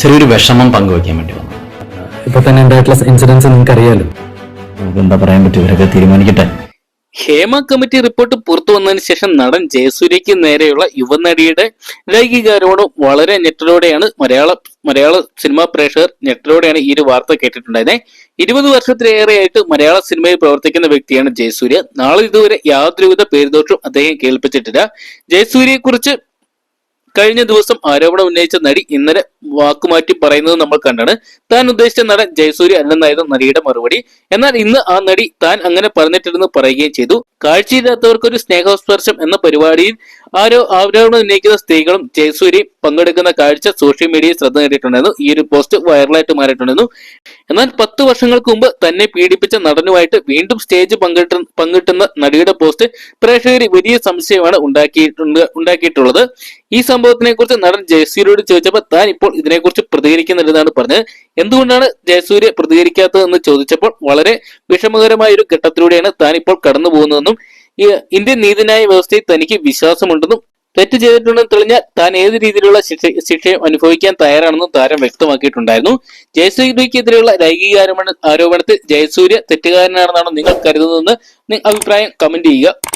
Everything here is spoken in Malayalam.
ചെറിയൊരു വിഷമം പങ്കുവയ്ക്കാൻ വേണ്ടി വന്നു. ഇപ്പൊ തന്നെ ഉണ്ടായിട്ടുള്ള ഇൻസിഡൻസ് നിങ്ങൾക്ക് അറിയാലോ നമുക്ക് എന്താ പറയാൻ പറ്റും? ഇവരൊക്കെ തീരുമാനിക്കട്ടെ. ഹേമ കമ്മിറ്റി റിപ്പോർട്ട് പുറത്തു വന്നതിന് ശേഷം നടൻ ജയസൂര്യക്ക് നേരെയുള്ള യുവനടിയുടെ ലൈംഗികാരോപണം വളരെ ഞെട്ടലോടെയാണ് മലയാള മലയാള സിനിമാ പ്രേക്ഷകർ ഞെട്ടലോടെയാണ് ഈ ഒരു വാർത്ത കേട്ടിട്ടുണ്ടായിരുന്നത് ഇരുപത് വർഷത്തിലേറെയായിട്ട് മലയാള സിനിമയിൽ പ്രവർത്തിക്കുന്ന വ്യക്തിയാണ് ജയസൂര്യ. നാളെ ഇതുവരെ യാതൊരുവിധ പേരുദോഷവും അദ്ദേഹം കേൾപ്പിച്ചിട്ടില്ല. ജയസൂര്യയെ കുറിച്ച് കഴിഞ്ഞ ദിവസം ആരോപണം ഉന്നയിച്ച നടി ഇന്നലെ വാക്കുമാറ്റി പറയുന്നത് നമ്മൾ കണ്ടാണ്. താൻ ഉദ്ദേശിച്ച നടൻ ജയസൂര്യ അല്ലെന്നായിരുന്നു നടിയുടെ മറുപടി. എന്നാൽ ഇന്ന് ആ നടി താൻ അങ്ങനെ പറഞ്ഞിട്ടില്ലെന്ന് പറയുകയും ചെയ്തു. കാഴ്ചയില്ലാത്തവർക്ക് ഒരു സ്നേഹസ്പർശം എന്ന പരിപാടിയിൽ ആരോ ആരോപണം ഉന്നയിക്കുന്ന സ്ത്രീകളും ജയസൂര്യയും പങ്കെടുക്കുന്ന കാഴ്ച സോഷ്യൽ മീഡിയയിൽ ശ്രദ്ധ നേടിയിട്ടുണ്ടായിരുന്നു. ഈ ഒരു പോസ്റ്റ് വൈറലായിട്ട് മാറിയിട്ടുണ്ടായിരുന്നു. എന്നാൽ പത്ത് വർഷങ്ങൾക്ക് മുമ്പ് തന്നെ പീഡിപ്പിച്ച നടനുമായിട്ട് വീണ്ടും സ്റ്റേജ് പങ്കിട്ട പങ്കിട്ടുന്ന നടിയുടെ പോസ്റ്റ് പ്രേക്ഷകർ വലിയ സംശയമാണ് ഉണ്ടാക്കിയിട്ടുണ്ട് ഉണ്ടാക്കിയിട്ടുള്ളത്. ഈ സംഭവത്തിനെ കുറിച്ച് നടൻ ജയസൂര്യയോട് ചോദിച്ചപ്പോൾ താൻ ഇപ്പോൾ ഇതിനെക്കുറിച്ച് പ്രതികരിക്കുന്നില്ലെന്നാണ് പറഞ്ഞത്. എന്തുകൊണ്ടാണ് ജയസൂര്യ പ്രതികരിക്കാത്തതെന്ന് ചോദിച്ചപ്പോൾ വളരെ വിഷമകരമായ ഒരു ഘട്ടത്തിലൂടെയാണ് താൻ ഇപ്പോൾ കടന്നു പോകുന്നതെന്നും ഇന്ത്യൻ നീതിന്യായ വ്യവസ്ഥയിൽ തനിക്ക് വിശ്വാസമുണ്ടെന്നും തെറ്റ് ചെയ്തിട്ടുണ്ടെന്ന് തെളിഞ്ഞാൽ താൻ ഏത് രീതിയിലുള്ള ശിക്ഷ ശിക്ഷയും അനുഭവിക്കാൻ തയ്യാറാണെന്നും താരം വ്യക്തമാക്കിയിട്ടുണ്ടായിരുന്നു. ജയസൂര്യക്കെതിരെയുള്ള ലൈംഗിക ആരോപണ ആരോപണത്തിൽ ജയസൂര്യ തെറ്റുകാരനാണെന്നാണ് നിങ്ങൾ കരുതുന്നതെന്ന് അഭിപ്രായം കമന്റ് ചെയ്യുക.